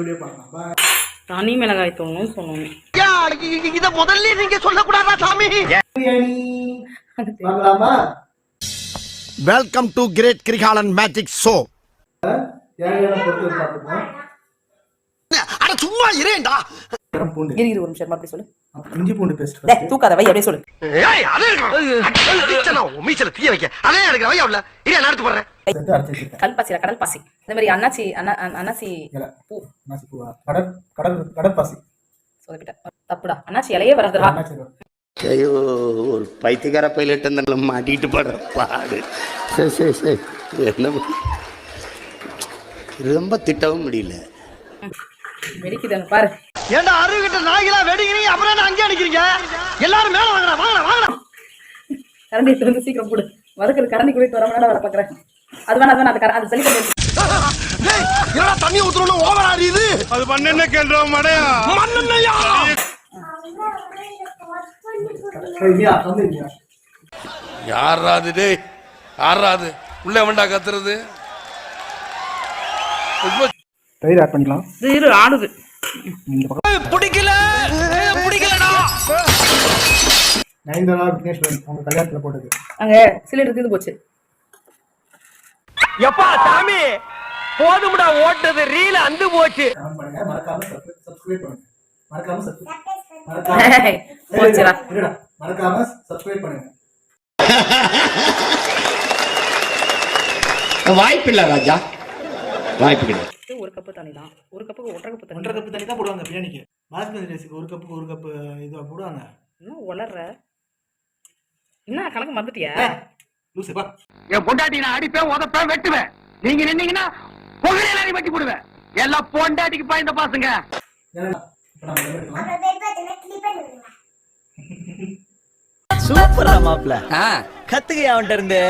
Video பார்க்கலாம். பாய் தனி மிளகாய் தூள்னு சொல்லணும் இத முதல்ல நீங்க சொல்லக்கூடாதா சாமி? Biryani. Welcome to great Kirikalan magic show அட சும்மா இரேண்டா பூண்டு. இரு இரு ஒரு நிமிஷம் அப்படி சொல்லு. அப்புறம் இஞ்சி பூண்டு பேஸ்ட் டேய் தூக்காத வை அப்படியே சொல்லு. ஏய் அதே மீச்சல தீய வைக்க. அதே எனக்கு வையா உள்ள? இரு நான் எடுத்து போறேன் சேர்த்து அரைச்சி வச்சிருக்கேன் கல் பாசில கடல் பாசி. இந்த மாதிரி அண்ணாச்சி அண்ணா அண்ணா- அண்ணாச்சி பூ. அன்னாசி பூவா? கடல் கடல் கடற்பாசி சொதப்பிட்டேன் தப்புடா. அண்ணாச்சி இலையே வராதுடா. ஐயோ ஒரு பைத்தியக்கார பைலட் இருந்தால மாட்டிட்டு படுற பாடு. சரி சரி சரி. என்ன ரொம்ப திட்டவும் முடியல. வெடிக்குதாங்க பாரு. ஏண்டா அருகிட்ட நாய்களா வெடிக்கிறீங்க? அப்புறம் என்ன அங்கே அடிக்கிறீங்க? எல்லாரும் மேல வாங்கடா வாங்கடா வாங்கடா. கரண்டி வந்து சீக்கிரம் போடு. வதக்குற கரண்டி குடிட்டு வர வேணா வர பாக்குறேன் அது வேணா அது அது தண்ணி ஊத்துறணும் ஓவர் ஆடியுது அது பண்ண கேள்றோம் மடையா. மண்ணெண்ணையா யாராது டேய்? யாராது உள்ள வேண்டா கத்துறது. தயிர் ஆட் பண்ணிக்கலாம். ஆடுது. பிடிக்கல. பிடிக்கலடா. நயன்தாரா விக்னேஸ்வரன் அவங்க கல்யாணத்துல போட்டது. அங்க சிலிண்டர் தீர்ந்து போச்சு. எப்பா சாமி? போதும்டா ஓட்டது ரீல அந்து போச்சு. மறக்காம சப்ஸ்கிரைப் பண்ணுங்க. மறக்காம subscribe- மறக்காம ஏய், போச்சுடா. ஏய், இருடா. மறக்காம சப்ஸ்கிரைப் பண்ணுங்க. வாய்ப்பில்லை ராஜா. வாய்ப்பில்லை இது ஒரு கப்பு தண்ணி தான். ஒரு கப்புக்கு ஒன்றரை கப்பு தண்ணி. ஒன்றரை கப்பு தண்ணி தான் போடுவாங்க பிரியாணிக்கு. பாஸ்மதி ரைஸுக்கு ஒரு கப்புக்கு ஒரு கப்பு இது போடுவாங்க. என்ன உளர்ற? என்ன கணக்கு மறந்துட்டியா? என் பொண்டாட்டி நான் அடிப்பேன் உதப்பேன் வெட்டுவேன். நீங்க நின்னீங்கன்னா புகழையில வெட்டி போடுவேன். எல்லாம் பொண்டாட்டிக்கு பாய்ந்த பாசுங்க. சூப்பரா மாப்ள. கத்துக்க அவன்கிட்ட இருந்து?